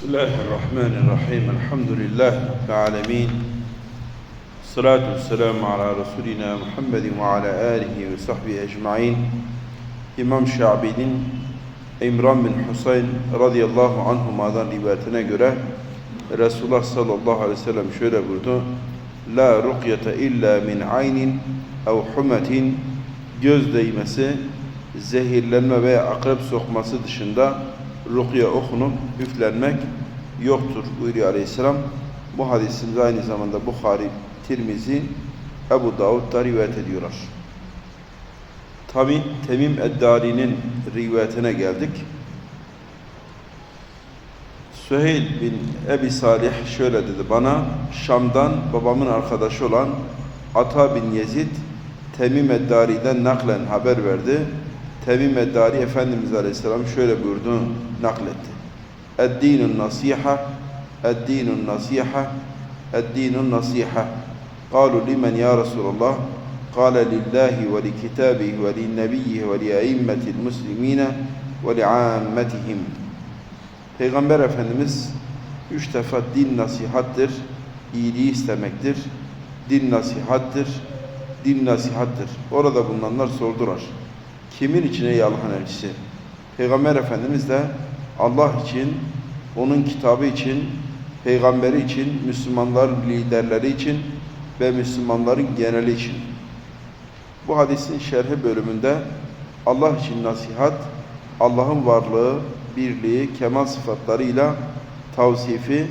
بسم الله الرحمن الرحيم الحمد لله رب العالمين الصلاة والسلام على رسولنا محمد وعلى آله وصحبه أجمعين İmam Şabi'nin İmran bin Husayn radıyallahu anhuma'dan rivayetine göre Resulullah sallallahu aleyhi ve sellem şöyle buyurdu. La ruqyete illa min aynin ev humetin göz değmesi, zehirlenme veya akrep sokması dışında rukiye okunup üflenmek yoktur buyuruyor aleyhisselam. Bu hadisimiz aynı zamanda Bukhari, Tirmizi, Ebu Davud da rivayet ediyorlar. Tabi Temim Eddari'nin rivayetine geldik. Süheyl bin Ebi Salih şöyle dedi bana Şam'dan babamın arkadaşı olan Ata bin Yezid Temim Eddari'den naklen haber verdi. Temim Eddari Efendimiz Aleyhisselam şöyle buyurdu, nakletti. Eddinun nasiha, eddinun nasiha, eddinun nasiha. قالوا لمن يا رسول الله قال لله ولكتابه ولنبيه ولأئمة المسلمين ولعامتهم Peygamber Efendimiz üç defa din nasihattır, iyiliği istemektir, din nasihattır, din nasihattır. Orada bulunanlar sordular. Kimin için ey Allah'ın elçisi? Peygamber Efendimiz de Allah için, onun kitabı için, peygamberi için, Müslümanların liderleri için ve Müslümanların geneli için. Bu hadisin şerhi bölümünde Allah için nasihat, Allah'ın varlığı, birliği, kemal sıfatlarıyla tavsifi,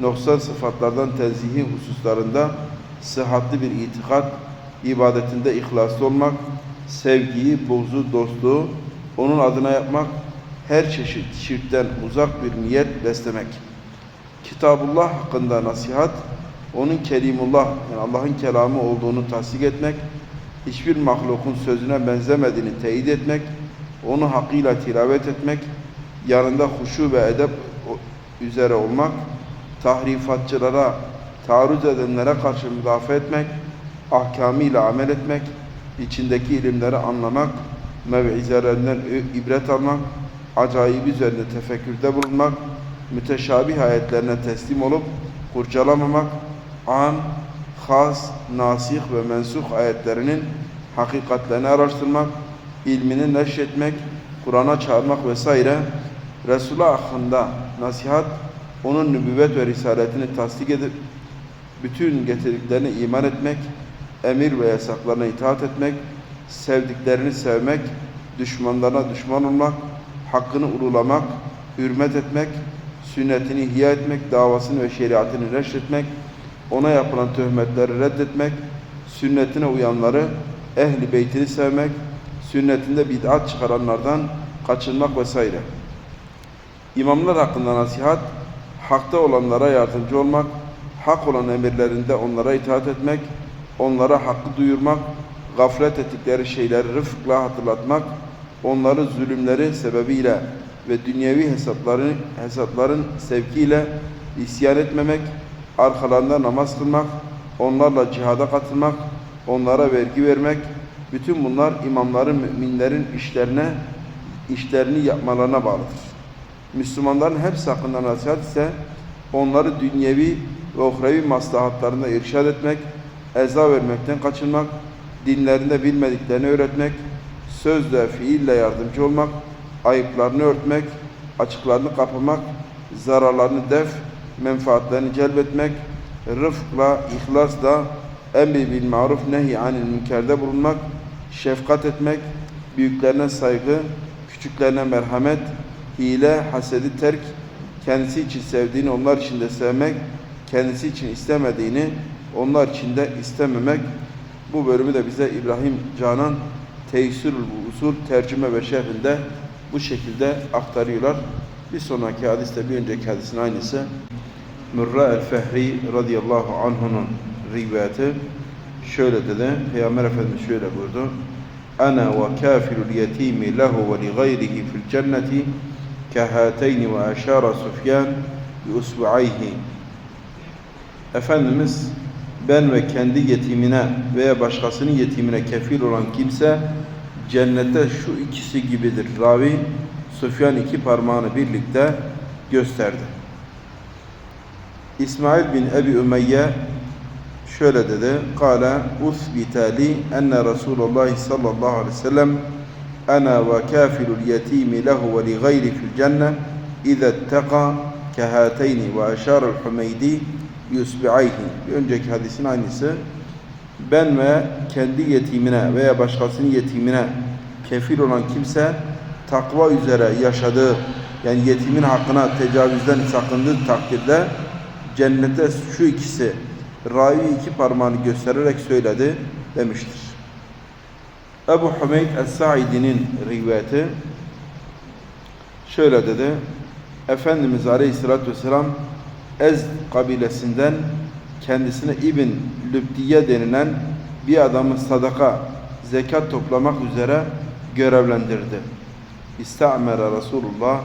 noksan sıfatlardan tenzihi hususlarında sıhhatli bir itikat, ibadetinde ihlaslı olmak, sevgiyi, buğzu, dostluğu onun adına yapmak, her çeşit şirkten uzak bir niyet beslemek. Kitabullah hakkında nasihat, onun kelimullah, yani Allah'ın kelamı olduğunu tasdik etmek, hiçbir mahlukun sözüne benzemediğini teyit etmek, onu hakkıyla tilavet etmek, yanında huşu ve edep üzere olmak, tahrifatçılara, taarruz edenlere karşı müdafaa etmek, ahkamıyla amel etmek, içindeki ilimleri anlamak, mev'izelerinden ibret almak, acayip üzerinde tefekkürde bulunmak, müteşabih ayetlerine teslim olup kurcalamamak, an, has, nasih ve mensuh ayetlerinin hakikatlerini araştırmak, ilmini neşretmek, Kur'an'a çağırmak vesaire, Resulullah hakkında nasihat, onun nübüvvet ve risaletini tasdik edip, bütün getirdiklerine iman etmek, emir ve yasaklarına itaat etmek, sevdiklerini sevmek, düşmanlarına düşman olmak, hakkını ululamak, hürmet etmek, sünnetini ihya etmek, davasını ve şeriatını neşretmek, ona yapılan töhmetleri reddetmek, sünnetine uyanları, ehli beytini sevmek, sünnetinde bid'at çıkaranlardan kaçınmak vesaire. İmamlar hakkında nasihat, hakta olanlara yardımcı olmak, hak olan emirlerinde onlara itaat etmek, onlara hakkı duyurmak, gaflet ettikleri şeyleri rıfkla hatırlatmak, onları zulümleri sebebiyle ve dünyevi hesapların, hesapların sevkiyle isyan etmemek, arkalarında namaz kılmak, onlarla cihada katılmak, onlara vergi vermek, bütün bunlar imamların, müminlerin işlerine, işlerini yapmalarına bağlıdır. Müslümanların hepsi hakkında nasihat ise onları dünyevi ve uhrevi maslahatlarında irşad etmek, eza vermekten kaçınmak, dinlerinde bilmediklerini öğretmek, sözle, fiille yardımcı olmak, ayıplarını örtmek, açıklarını kapamak, zararlarını def, menfaatlerini celbetmek, rıfkla, ihlasla, emri bil maruf nehy anil münkerde bulunmak, şefkat etmek, büyüklerine saygı, küçüklerine merhamet, hile, hasedi terk, kendisi için sevdiğini onlar için de sevmek, kendisi için istemediğini onlar için de istememek. Bu bölümü de bize İbrahim Canan Teysirül Usul tercüme ve şerhinde bu şekilde aktarıyorlar. Bir sonraki hadiste bir önceki hadisin aynısı. Mürra el-Fehri radıyallahu anh'unun rivayeti şöyle dedi. Peygamber Efendimiz şöyle buyurdu. Ana ve kafirul yetimi lehu ve li gayrihi fil cenneti kehateyni ve aşara Sufyan bi usbu'ayhi. Efendimiz ben ve kendi yetimine veya başkasının yetimine kefil olan kimse cennette şu ikisi gibidir. Ravi Süfyan iki parmağını birlikte gösterdi. İsmail bin Ebi Ümeyye şöyle dedi. Kale usbitali enne Resulullah sallallahu aleyhi ve sellem ana ve kafilul yetimi lehu ve li gayri fil cenne ize itteka kehateyni ve eşarul hümeydi yusbi'ayhi. Bir önceki hadisin aynısı. Ben ve kendi yetimine veya başkasının yetimine kefil olan kimse takva üzere yaşadığı yani yetimin hakkına tecavüzden sakındığı takdirde cennete şu ikisi ravi iki parmağını göstererek söyledi demiştir. Ebu Hümeyd Es-Said'inin rivayeti şöyle dedi. Efendimiz Aleyhisselatü Vesselam Ez kabilesinden kendisine İbn Lübdiye denilen bir adamı sadaka, zekat toplamak üzere görevlendirdi. İstamere Resulullah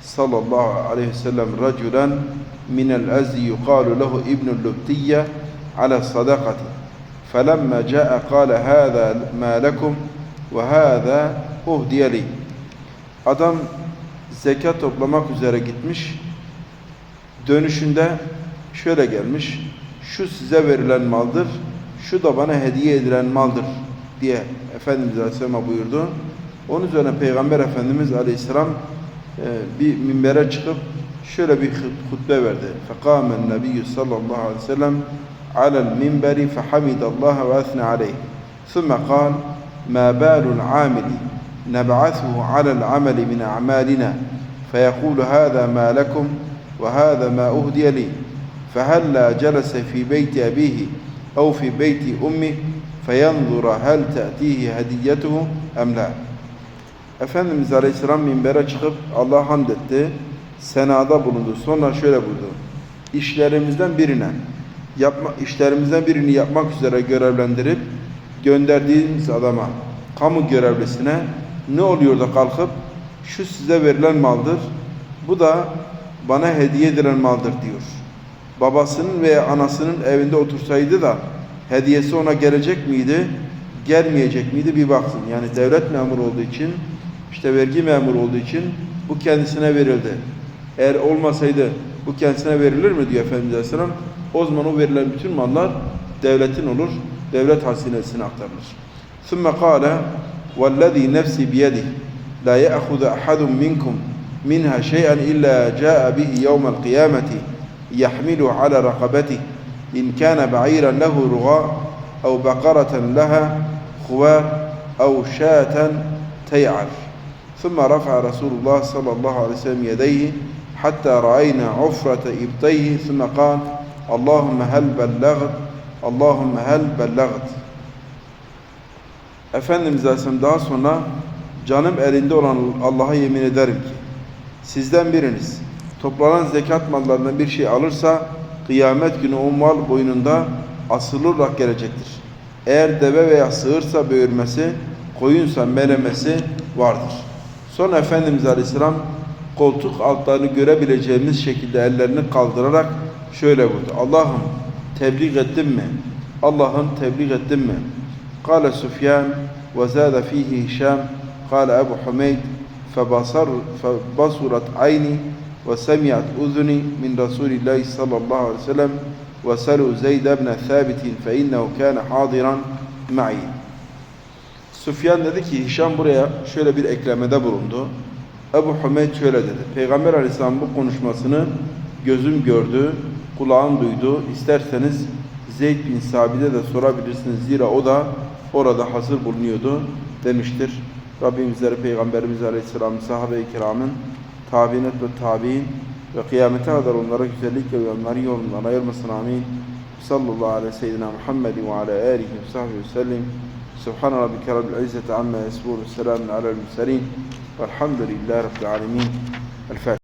sallallahu aleyhi ve sellem raculen minel ezzi yukalu lehu İbnül Lübdiye ala sadakati. Felemma ca'e kâle hâzâ mâ lekum ve hâzâ uhdiyeli. Adam zekat toplamak üzere gitmiş Dönüşünde şöyle gelmiş. Şu size verilen maldır, şu da bana hediye edilen maldır diye Efendimiz Aleyhisselam'a buyurdu. Onun üzerine Peygamber Efendimiz Aleyhisselam e, bir minbere çıkıp şöyle bir hutbe verdi. فَقَامَ النَّبِيُّ sallallahu aleyhi ve sellem على المنبر فحمد الله وأثنى عليه ثم قال ما بال العامل نبعثه على العمل من أعمالنا فيقول هذا ما لكم وهذا ما أهدي لي فهلا جلس في بيت أبيه أو في بيت أمه فينظر هل تأتيه هديته أم لا Efendimiz Aleyhisselam minbere çıkıp Allah'a hamd etti. Senada bulundu. Sonra şöyle buyurdu. İşlerimizden birine yapma, işlerimizden birini yapmak üzere görevlendirip gönderdiğimiz adama, kamu görevlisine ne oluyor da kalkıp şu size verilen maldır, bu da bana hediye edilen maldır diyor. Babasının veya anasının evinde otursaydı da hediyesi ona gelecek miydi, gelmeyecek miydi bir baksın. Yani devlet memuru olduğu için, işte vergi memuru olduğu için bu kendisine verildi. Eğer olmasaydı bu kendisine verilir mi diyor Efendimiz Aleyhisselam. O zaman o verilen bütün mallar devletin olur, devlet hazinesine aktarılır. ثُمَّ قَالَ وَالَّذ۪ي نَفْسِ بِيَدِهِ لَا يَأْخُذَ أَحَدٌ مِنْكُمْ مِنْهَا شَيْئًا إِلَّا جَاءَ بِهِ يَوْمَ الْقِيَامَةِ يَحْمِلُهُ عَلَى رَقَبَتِهِ إِنْ كَانَ بَعِيرًا لَهُ رُغَاء أو بقرة لها خوار أو شاة تيعر ثم رفع رسول الله صلى الله عليه وسلم يديه حتى رأينا عفرة إبطيه ثم قال اللهم هل بلغت؟ اللهم هل بلغت؟ Efendimiz Aleyhisselam daha sonra canım elinde olan Allah'a yemin ederim ki sizden biriniz toplanan zekat mallarından bir şey alırsa kıyamet günü o mal boynunda asılı olarak gelecektir. Eğer deve veya sığırsa böğürmesi, koyunsa melemesi vardır. Sonra Efendimiz Aleyhisselam koltuk altlarını görebileceğimiz şekilde ellerini kaldırarak şöyle buyurdu. Allah'ım tebliğ ettin mi? Allah'ım tebliğ ettin mi? Kale Süfyan ve zâde fihi Hişam Kale Ebu Hümeyd فبصر فبصرت عيني وسمعت أذني من رسول الله صلى الله عليه وسلم وسلوا زيد بن ثابت فإنه كان حاضرا معي Süfyan dedi ki Hişam buraya şöyle bir eklemede bulundu. Ebu Hümeyd şöyle dedi. Peygamber Aleyhisselam bu konuşmasını gözüm gördü, kulağım duydu. İsterseniz Zeyd bin Sabit'e de sorabilirsiniz. Zira o da orada hazır bulunuyordu demiştir. Rabbim bizleri Peygamberimiz Aleyhisselam, sahabe-i kiramın, tabinet ve tabi'in ve kıyamete kadar onlara güzellikle ve onların yolundan ayırmasın amin. Sallallahu aleyhi ve seyyidina Muhammed ve ala alihi ve sahbihi ve sellim. Subhan rabbike rabbil izzeti amma yasifun. Selamun alel murselin. Velhamdülillahi rabbil alemin. El Fatiha.